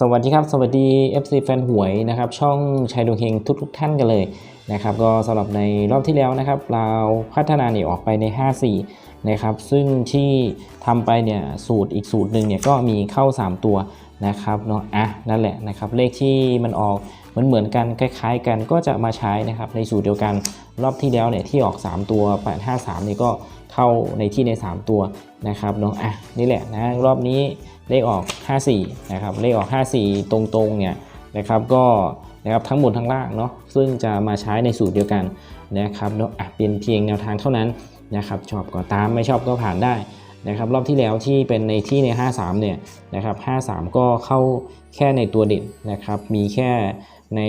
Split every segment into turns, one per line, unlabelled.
สวัสดีครับสวัสดี FC แฟนหวยนะครับช่องชัยดวงเฮงทุกๆท่านกันเลยนะครับก็สำหรับในรอบที่แล้วนะครับ เราพัฒนาเนี่ยออกไปใน 54 นะครับ ซึ่งที่ทำไปเนี่ยสูตรอีกสูตรหนึ่งเนี่ยก็มีเข้า 3 ตัวนะครับเนาะอะนั่นแหละนะครับเลขที่มันออกเหมือนเหมือนกันคล้ายๆ กันก็จะมาใช้นะครับในสูตรเดียวกันรอบที่แล้วเนี่ยที่ออก 3 ตัว 853นี่ก็เข้าในที่ใน 3 ตัวนะครับเนาะอะนี่แหละนะรอบนี้ เลขออก 54 นะครับ เลขออก 54 ตรงๆ เนี่ยนะครับ ก็นะครับทั้งบนทั้งล่างเนาะ ซึ่งจะมาใช้ในสูตรเดียวกันนะครับเนาะเป็นเพียงแนวทางเท่านั้นนะครับ ชอบก็ตาม ไม่ชอบก็ผ่านได้นะครับ รอบที่แล้วที่เป็นในที่ใน 53 เนี่ยนะครับ 53 ก็เข้าแค่ในตัวเด่นนะครับ มีแค่ใน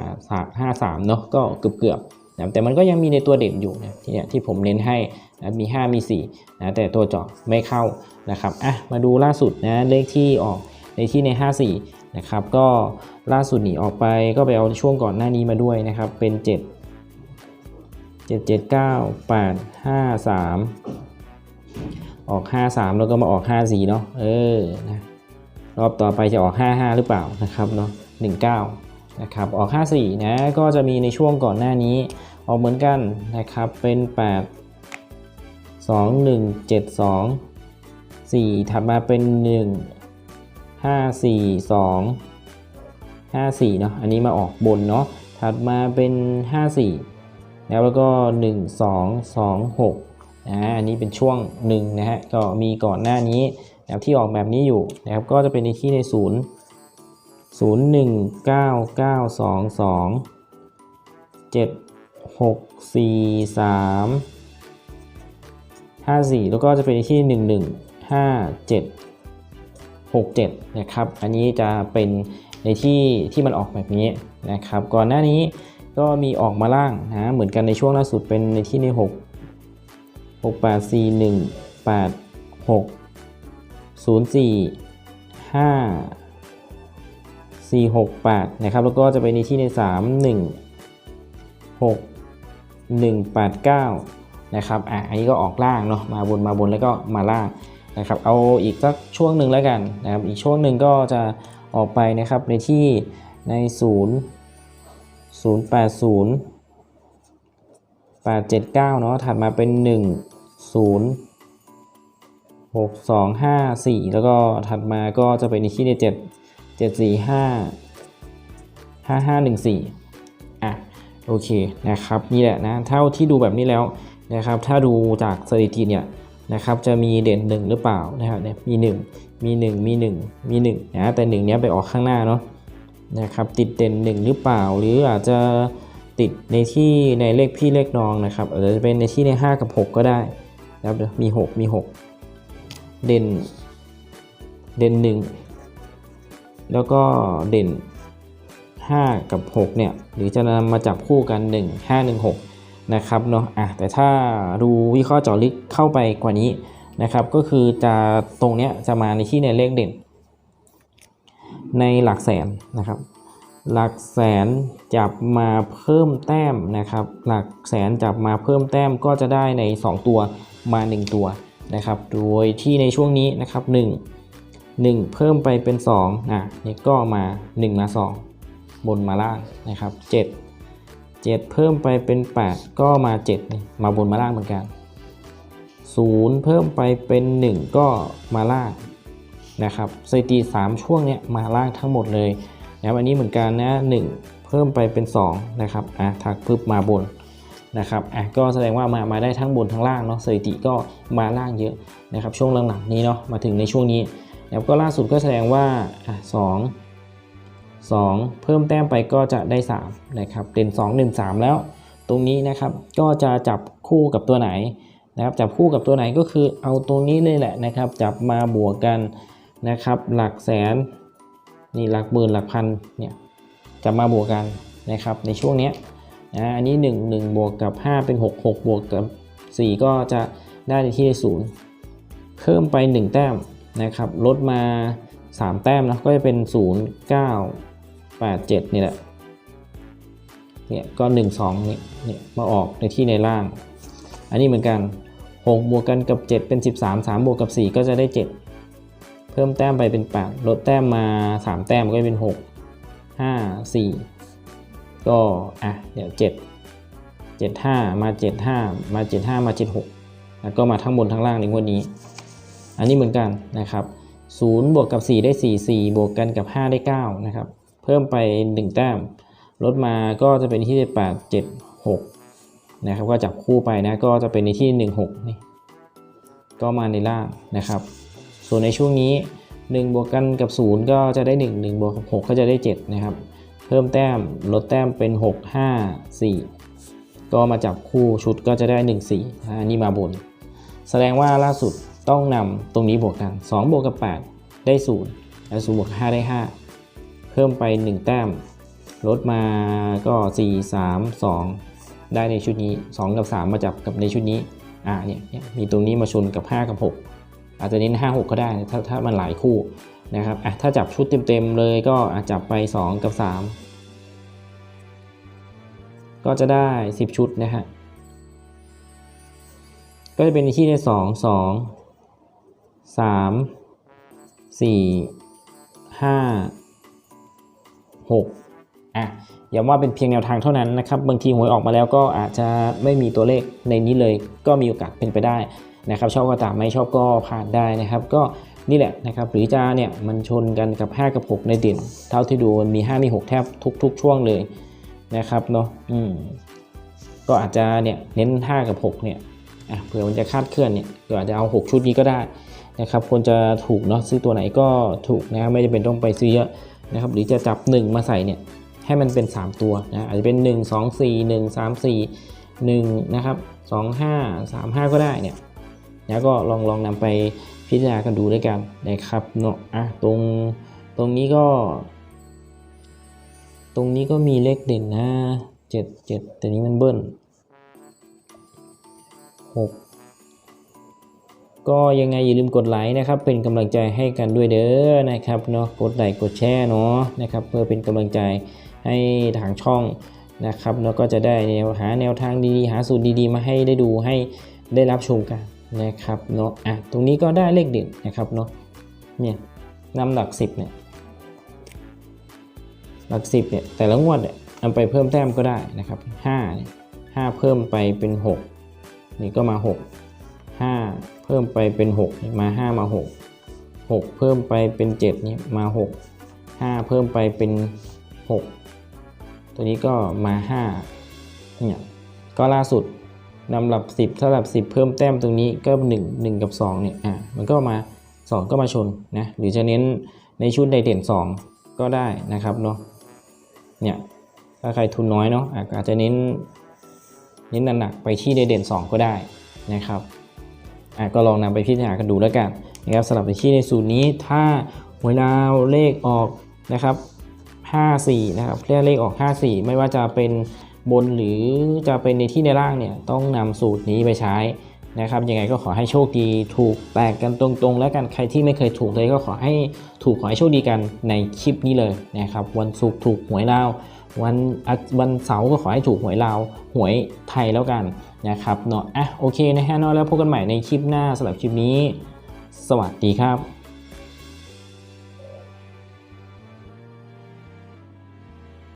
5 53 เนาะ ก็เกือบ นะแต่มันก็ยังมีในตัวเด่นอยู่นะที่เนี่ยที่ผมเน้นให้นะมี 5 มี4นะแต่ตัวเจาะไม่เข้านะครับอะมาดูล่าสุดนะเลขที่ออกในที่ใน 54นะครับก็ล่าสุดหนีออกไปก็ไปเอาช่วงก่อนหน้านี้มาด้วยนะครับเป็น 7 7 7 9 8 5 3 ออก 53 แล้วก็มาออก 54เนาะเออนะรอบต่อไปจะออก 55 หรือเปล่านะครับเนาะ19 นะครับออก 54 นะก็จะมีในช่วงก่อนหน้านี้ออกเหมือนกันนะครับเป็น 8 2 1 7 2 4 ถัดมาเป็น 1 5 4 2 5 4 เนาะอันนี้มาออกบนเนาะถัดมาเป็น 5 4 แล้วแล้วก็ 1 2 2 6นะอันนี้เป็นช่วง1นะฮะก็มีก่อนหน้านี้นะครับที่ออกแบบนี้อยู่นะครับก็จะเป็นในที่ในศูนย์ 0 0 1 9 9 2 2 7 6 4 3 54แล้วก็จะเป็นที่11 57 67นะครับ อันนี้จะเป็นในที่ที่มันออกแบบนี้นะครับ ก่อนหน้านี้ก็มีออกมาล่างนะเหมือนกันในช่วงล่าสุดเป็นในที่ใน6 6 8 4 1 8 6 0 4 5 4 6 8 นะครับ แล้วก็จะเป็นในที่ใน 3 1 6 1 8 9 นะครับ อะ อันนี้ก็ออกล่างเนาะ มาบนมาบนแล้วก็มาล่างนะครับ เอาอีกสักช่วงหนึ่งแล้วกันนะครับ อีกช่วงหนึ่งก็จะออกไปนะครับในที่ใน 0 0 8 0 8 7 9 เนาะ ถัดมาเป็น 1 0 6 2 5 4 แล้วก็ถัดมาก็จะเป็นในที่ใน 7 7 4 5 5 5 1 4อะโอเคนะครับนี่แหละนะเท่าที่ดูแบบนี้แล้วนะครับถ้าดูจากสถิติเนี่ยนะครับจะมีเด่นหนึ่งหรือเปล่านะครับเนี่ยมี 1 มี 1 มี 1 มี1นะแต่หนึ่งเนี้ยไปออกข้างหน้าเนาะนะครับติดเด่น 1 หรือเปล่า หรืออาจจะติดในที่ในเลขพี่เลขน้องนะครับอาจจะเป็นในที่ใน 5 กับ 6 ก็ได้นะครับเดี๋ยวมี 6 มี 6 เด่นเด่น1 แล้วก็เด่น 5 กับ 6 เนี่ย หรือจะนำมาจับคู่กัน 1 5 1 6 นะครับเนาะอะแต่ถ้าดูวิเคราะห์เจาะลึกเข้าไปกว่านี้นะครับ ก็คือจะตรงเนี้ยจะมาในที่ในเลขเด่น ในหลักแสนนะครับ หลักแสนจับมาเพิ่มแต้มนะครับ หลักแสนจับมาเพิ่มแต้มก็จะได้ใน 2 ตัวมา 1 ตัวนะครับ โดยที่ในช่วงนี้นะครับ 1 1 เพิ่มไปเป็น2อะนี่ก็มา 1 มา 2 บนมาล่างนะครับ 7 7 เพิ่มไปเป็น 8 ก็มา7นี่มาบนมาล่างเหมือนกัน 0 เพิ่มไปเป็น 1 ก็มาล่างนะครับสถิติ3ช่วงเนี้ยมาล่างทั้งหมดเลยนะครับอันนี้เหมือนกันนะ 1 เพิ่มไปเป็น 2 นะครับอะถักปึ๊บมาบนนะครับอะก็แสดงว่ามามาได้ทั้งบนทั้งล่างเนาะสถิติก็มาล่างเยอะนะครับช่วงหลังๆนี้เนาะมาถึงในช่วงนี้ แล้วก็ล่าสุดก็แสดงว่าอะ2 2เพิ่มแต้มไปก็จะได้3นะครับเด่น2 1 3 แล้ว ตรงนี้นะครับก็จะจับคู่กับตัวไหนนะครับจับคู่กับตัวไหนก็คือเอาตรงนี้เลยแหละนะครับ จับมาบวกกันนะครับ หลักแสนนี่หลักหมื่นหลักพันเนี่ยจับมาบวกกันนะครับในช่วงนี้นะอันนี้ 1 1 บวกกับ 5 เป็น 6 6 บวกกับ 4 ก็จะได้ในที่ศูนย์เพิ่มไป 1 แต้ม นะครับลดมา 3 แต้มนะก็จะเป็น 0 9 8 7 นี่แหละเนี่ยก็ 1 2นี่เนี่ยมาออกในที่ในล่าง อันนี้เหมือนกัน 6 บวกกันกับ 7 เป็น 13 3 บวกกับ 4 ก็จะได้ 7 เพิ่มแต้มไปเป็น 8 ลดแต้มมา 3 แต้มก็จะเป็น 6 5 4 ก็อะเดี๋ยว 7 7 5 มา 7 5 มา 7 5 มา 7 6 แล้วก็มาทั้งบนทั้งล่างในงวดนี้ อันนี้เหมือนกันนะครับ0บวกกับ 4 ได้ 4 4 บวกกันกับ 5 ได้9นะครับเพิ่มไป 1 แต้มลดมาก็จะเป็นที่ 8 7 6นะครับก็จับคู่ไปนะก็จะเป็นในที่ 1 6นี่ก็มาในล่างนะครับ ส่วนในช่วงนี้ 1 บวกกันกับ 0 ก็จะได้ 1 1บวกกับ6ก็จะได้ 7 นะครับ เพิ่มแต้มลดแต้มเป็น 6 5 4 ก็มาจับคู่ชุดก็จะได้ 1 4อันนี้มาบน แสดงว่าล่าสุด ต้องนำตรงนี้บวกกัน 2 บวกกับ 8 ได้ 0 แล้ว0บวก 5 ได้ 5 เพิ่มไป 1 แต้ม ลดมาก็ 4 3 2 ได้ในชุดนี้ 2 กับ 3 มาจับกับในชุดนี้ อ่าเนี่ยยมีตรงนี้มาชนกับ 5 กับ 6 อาจจะเน้น 5 6 ก็ได้ถ้าถ้ามันหลายคู่นะครับอะถ้าจับชุดเต็มๆเลยก็อาจับไป 2 กับ 3 ก็จะได้ 10 ชุดนะฮะก็จะเป็นที่ในสอง สามสี่ห้าหกอะย้ำว่าเป็นเพียงแนวทางเท่านั้นนะครับ บางทีหวยออกมาแล้วก็อาจจะไม่มีตัวเลขในนี้เลย ก็มีโอกาสเป็นไปได้นะครับ ชอบก็ตามไม่ชอบก็ผ่านได้นะครับ ก็นี่แหละนะครับหรือจะเนี่ยมันชนกันกับ 5 กับ 6 ในเด่นเท่าที่ดูมันมี 5 มี 6 แทบทุก ๆ ช่วงเลยนะครับเนาะอืมก็อาจจะเนี่ยเน้น 5 กับ 6 เนี่ยอะเผื่อมันจะคาดเคลื่อนเนี่ยก็อาจจะเอา 6 ชุดนี้ก็ได้ นะครับควรจะถูกเนาะซื้อตัวไหนก็ถูกนะครับไม่จำเป็นต้องไปซื้อเยอะนะครับหรือจะจับ 1 มาใส่เนี่ยให้มันเป็น 3 ตัวนะอาจจะเป็น 1 2 4 1 3 4 1นะครับ2 5 3 5 ก็ได้เนี่ยแล้วก็ลองลองนำไปพิจารณากันดูด้วยกันนะครับเนาะอะตรงตรงนี้ก็ ตรงนี้ก็มีเลขเด่นนะ7 7แต่นี้มันเบิ้ล6ก็ ก็ยังไงอย่าลืมกดไลค์นะครับ เป็นกำลังใจให้กันด้วยเด้อนะครับเนาะกดไลค์กดแชร์เนาะนะครับ เพื่อเป็นกำลังใจให้ทางช่องนะครับแล้วก็จะได้แนวหาแนวทางดีๆ หาสูตรดีๆ มาให้ได้ดูให้ได้รับชมกันนะครับเนาะอะตรงนี้ก็ได้เลขเด่นนะครับเนาะเนี่ยนำหลัก 10เนี่ยหลัก 10เนี่ยแต่ละงวดเนี่ยนำไปเพิ่มแต้มก็ได้นะครับ5เนี่ย5เพิ่มไปเป็น 6 นี่ก็มา 6 5 เพิ่มไปเป็น6มา5มา6 6 เพิ่มไปเป็น7นี่มา 6 5 เพิ่มไปเป็น 6 ตัวนี้ก็มา5เนี่ยก็ล่าสุดนำหลับ 10ถ้าหลับ 10 เพิ่มแต้มตรงนี้ก็ 1 1 กับ2เนี่ยอะมันก็มา 2 ก็มาชนนะหรือจะเน้นในชุดใดเด่น 2 ก็ได้นะครับเนาะเนี่ยถ้าใครทุนน้อยเนาะอาจจะเน้นเน้นหนักไปที่ใดเด่น 2 ก็ได้นะครับ อะก็ลองนำไปพิจารณากันดูแล้วกันนะครับสำหรับในที่ในสูตรนี้ถ้าหวยดาเลขออกนะครับ54นะครับเรียกเลขออก 54 ไม่ว่าจะเป็นบนหรือจะเป็นในที่ในล่างเนี่ยต้องนำสูตรนี้ไปใช้นะครับยังไงก็ขอให้โชคดีถูกแตกกันตรงๆ แล้วกันใครที่ไม่เคยถูกเลยก็ขอให้ถูกขอให้โชคดีกันในคลิปนี้เลยนะครับวันศุกร์ถูกหวยลาว วันวันเสาร์ก็ขอให้ถูกหวยลาวหวยไทยแล้วกันนะครับเนาะอะโอเคนะฮะเนาะแล้วพบกันใหม่ในคลิปหน้าสำหรับคลิปนี้ สวัสดีครับ